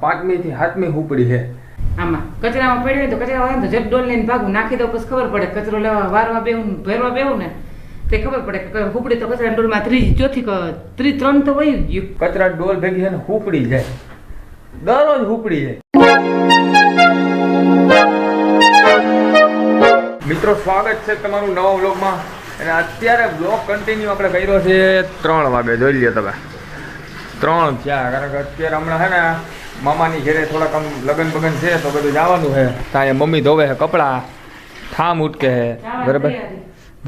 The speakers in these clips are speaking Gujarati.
પાંચમી થી સાતમી ઉપડી છે. આમાં કચરામાં પડ્યો તો કચરા વાળા તો જટ ડોલ લઈને ભાગું. નાખી દો પછી ખબર પડે કચરો લેવા વારવા બેહું ભેરવા બેહું ને તે ખબર પડે કે હુપડી તો કચરા ડોલમાં ત્રીજી ચોથી ત્રી ત્રણ તો વહી ગયું. કચરા ડોલ ભેગી છે ને હુપડી જાય. દરરોજ હુપડી જાય. મિત્રો સ્વાગત છે તમારું નવા વ્લોગમાં. અને અત્યારે બ્લોગ કન્ટિન્યુ આપણે કર્યો છે ત્રણ વાગે. જોઈ લ્યો તમે. ત્રણ થયા. કારણ કે અત્યારે હમણાં છે ને મામાની ઘેરે થોડાક આમ લગન બગન છે તો બધું જવાનું છે ત્યાં મમ્મી ધોવે છે કપડાં ઠામ ઉટકે છે બરાબર?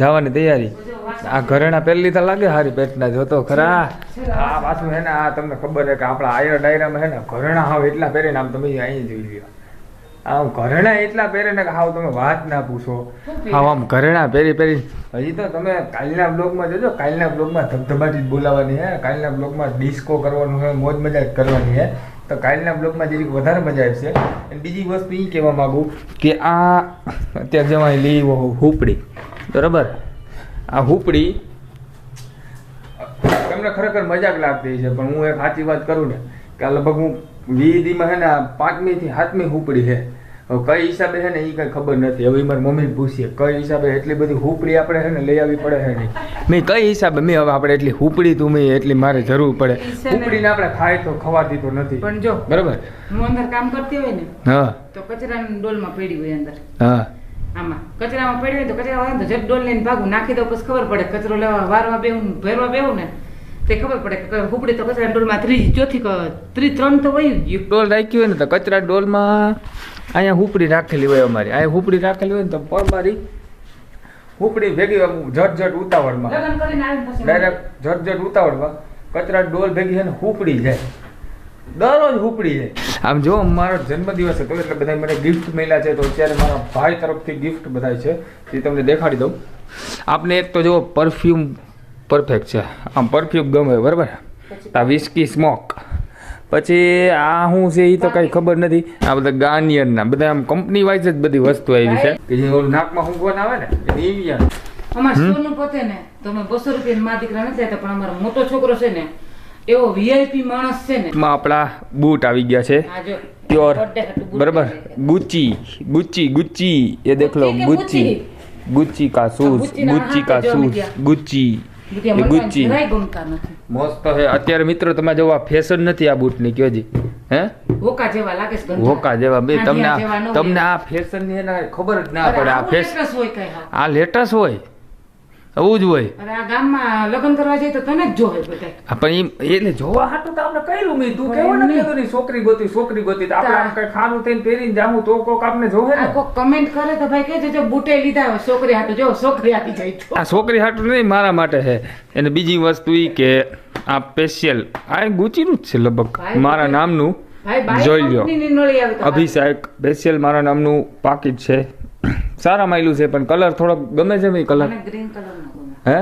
જવાની તૈયારી. આ ઘરેણા પહેલી તો લાગે હારી પેટના જોતો ખરા. આ પાછું હે ને આ તમને ખબર છે કે આપણા આયર ડાયરામાં હે ને ઘરેણા હાવ એટલા પહેરે ને આમ તમે અહીં જોઈ લ્યો આમ ઘરેણા એટલા પહેરે ને કે હાવ તમે વાત ના પૂછો. હાવ આમ ઘરેણા પહેરી પહેરી. હજી તો તમે કાલના બ્લોગમાં જોજો કાલના બ્લોગમાં ધબધબાટી જ બોલાવવાની હે. કાલના બ્લોગમાં ડિસ્કો કરવાનું છે મોજ મજા જ કરવાની હે. તો કાલના બ્લોગમાં જરીક વધારે મજા આવશે, અને બીજી વસ્તુ એ કહેવા માગું કે આ અત્યારે જવાય લઈ હુપડી. બરાબર? આ હુપડી તમને ખરેખર મજાક લાગતી છે પણ હું એક સાચી વાત કરું ને, કે લગભગ હું વીધીમાં છે ને આ પાંચમી થી સાતમી હુપડી છે. હવે કઈ હિસાબે છે ને એ કઈ ખબર નથી. હવે મારી મમ્મીને પૂછીએ કઈ હિસાબે એટલી બધી હુપડી આપણે છે ને લઈ આવવી પડે છે નહીં મેં કઈ હિસાબે મેં હવે આપણે એટલી હુપડી તું મેં એટલી મારે જરૂર પડે. હુપડીને આપણે ખાય તો ખવાતી તો નથી. પણ જો બરાબર? હું અંદર કામ કરતી હોય ને હા. તો કચરાની ડોલમાં પડી હોય અંદર. હા. આમાં. કચરામાં પડી હોય તો કચરા હોય તો જટ ડોલ લઈને ભાગું નાખી દો પછી ખબર પડે કચરો લેવા વારવા બેહું ભરવા બેહું ને તે ખબર પડે કે હુપડી તો કચરા ડોલમાં ત્રીજી ચોથી ત્રી ત્રણ તો જ ગયું. ડોલ રાખી હોય ને તો કચરા ડોલમાં અહીંયા હુપડી રાખેલી હોય અમારી. અહીંયા હુપડી રાખેલી હોય ને તો પર મારી હુપડી ભેગી ઝટ ઝટ ઉતાવળમાં. ડાયરેક્ટ ઝટ ઝટ ઉતાવળમાં. કચરા ડોલ ભેગી છે ને હુપડી જાય દરરોજ હુપડી જાય આમ જો મારો જન્મદિવસ હતો એટલે બધા મને ગિફ્ટ મળ્યા છે તો અત્યારે મારા ભાઈ તરફથી ગિફ્ટ બધા છે. તે તમને દેખાડી દઉં. આપને એક તો જો પરફ્યુમ પરફેક્ટ છે. આમ પરફ્યુમ ગમે બરાબર? આ વિસ્કી સ્મોક પછી આ શું છે એ તો કઈ ખબર નથી. આ બધા ગાર્નિયર ના બધા આમ કંપની વાઇઝ જ બધી વસ્તુ આવી છે. કે જે ઓલું નાકમાં હુંગવાન આવે ને એ અમાર સોનું પોતે ને તો બસો રૂપિયા મા દીકરા નથી લેતા પણ અમારો મોટો છોકરો છે ને એવો વીઆઈપી માણસ છે ને. માં આપણા બૂટ આવી ગયા છે. આ જો. પ્યોર. બરાબર? ગુચી ગુચી ગુચ્ચી ગુચ્ચી ગુચ્ચી એ દેખ લો ગુચ્ચી કે શૂઝ ગુચી ગુચ્ચી કા શૂઝ મીડિયા. ગુચ્ચી મસ્ત અત્યારે મિત્રો તમે જો આ ફેશન નથી આ બૂટની કયો જી. હે? હોકા જેવા લાગે છે હોકા જેવા. બે તમને જેવા. તમને આ ફેશનની ખબર જ ના પડે. ફેશન. આ લેટેસ્ટ હોય? આવું જ હોય. અરે આ ગામમાં લગ્ન કરવા જાય તો તને જ જોવે બધાય. પણ એટલે જોવા હાટું તો આપણે કર્યું મેં. તું કેવો ને કીધું ની છોકરી ગોતી છોકરી ગોતી. તો આપણે આમ કઈ ખાનું થઈને પહેરીને જામું તો કોક આપને જોવે ને. કોક કમેન્ટ કરે તો ભાઈ કહેજો જો બુટે લીધા હોય છોકરી હાટું. જો છોકરી આપી જાય આ છોકરી હાટું નહીં મારા માટે છે. અને બીજી વસ્તુ એ કે આ સ્પેશિયલ આ ગુચીનું જ છે લગભગ. મારા નામનું જોઈ તો અભિષેક સ્પેશિયલ મારા નામનું પાકીટ છે. સારા માયલું છે પણ કલર થોડોક ગમે છે ભાઈ કલર ગ્રીન કલર હે?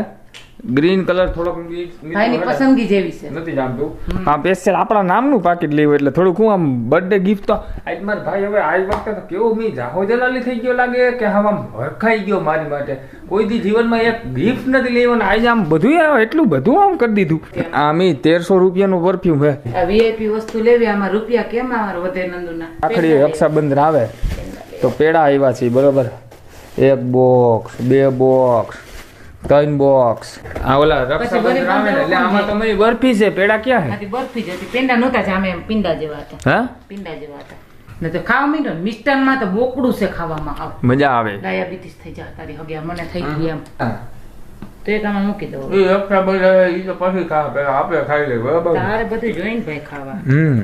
ગ્રીન કલર થોડોક ભાઈની? પસંદગી જેવી છે. નથી જાણતું. આ સ્પેશિયલ આપણા નામનું પાકીટ લેવું એટલે થોડુંક હું આમ બર્થડે ગિફ્ટ તો આજ મારા ભાઈ હવે આજ વખતે તો કેવો મી જાહો જલાલી થઈ ગયો લાગે કે હવે આમ ભરખાઈ ગયો મારી માટે. કોઈ દી જીવનમાં એક ગિફ્ટ નથી લેવાનું આજે આમ બધું આવ્યો એટલું બધું આમ કરી દીધું. આ મી તેરસો રૂપિયાનું પરફ્યુમ હે. આ વીઆઈપી વસ્તુ લેવી આમાં રૂપિયા કેમ આવે વધે નંદુના? આખડી રક્ષાબંધન આવે. તો પેડા આવ્યા છે બરોબર. એક બોક્સ બે બોક્સ ત્રણ બોક્સ આ ઓલા રક્ષાબંધન આવે ને એટલે આમાં તો બરફી છે પેડા ક્યાં હે? બરફી જ હતી. પેંડા નહોતા જામે એમ પિંડા જેવા હતા. હા? પિંડા જેવા હતા. ને તો ખાવા ને મિષ્ટાનમાં તો બોકડું છે ખાવામાં આવ. મજા આવે. ડાયાબિટીસ થઈ જાય તારી હગ્યા મને થઈ ગઈ એમ. તો એક આમાં મૂકી દઉં. એ રક્ષાબંધન ઈ તો પછી ખા પેલા આપણે ખાઈ લઈએ બરાબર. તારે બધું જોઈને ભાઈ ખાવા. હમ.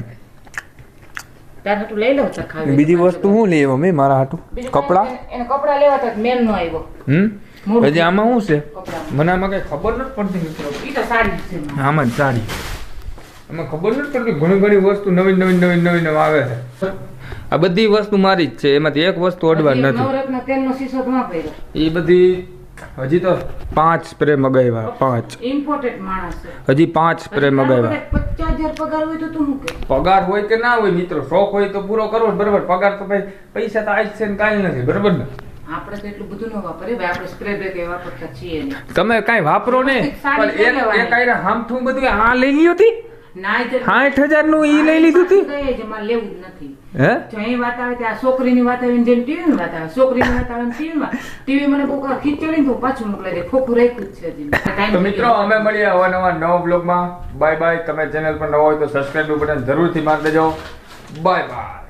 તારે હાટું લઈ લઉં તાર ખાવી બીજી વસ્તુ શું આવ્યો મેં મારા હાટું? કપડાં? એને કપડા લેવા તો મેલ નો આવ્યો. હમ? હજી આમાં શું છે? મને આમાં કઈ ખબર નથી પડતી મિત્રો. ઈ તો સાડી છે આમાં જ સાડી આમાં ખબર નથી પડતી. ઘણી ઘણી વસ્તુ નવી નવી નવી નવી નવી આવે છે. આ બધી વસ્તુ મારી જ છે. એમાંથી એક વસ્તુ અડવાની નથી. નવરત્ન તેલનો શીશો તો ના એ બધી હજી તો પાંચ સ્પ્રે મગાવ્યા પાંચ. ઇમ્પોર્ટેન્ટ માણસ હજી પાંચ સ્પ્રે મગાવ્યા. પગાર હોય તો તું કે પગાર હોય કે ના હોય મિત્રો શોખ હોય તો પૂરો કરવો બરોબર. પગાર તો ભાઈ પૈસા તો આજ છે ને કાંઈ નથી બરાબર ને? આપણે તો એટલું બધું ન વાપરીએ ભાઈ આપણે સ્પ્રે બ્રે કઈ વાપરતા છીએ તમે કાંઈ વાપરો ને પણ એક. એક આયરે હામઠું બધું આ લઈ લીધી હતી ના ઈ લઈ લીધું લેવું જ નથી. હે? જો વાત આવે ત્યાં છોકરીની વાત આવે ને ટીવી ટીવીની વાત આવે. છોકરીની વાત આવે ને ટીવીમાં. ટીવી મને બહુ ખીચડી ને તો પાછું મોકલાઈ દે ખોખું રાખ્યું જ છે તો મિત્રો અમે મળીએ હવે નવા નવા બ્લોગમાં બાય બાય તમે ચેનલ પર નવા હોય તો સબસ્ક્રાઇબ બટન જરૂરથી મારી દેજો. Bye bye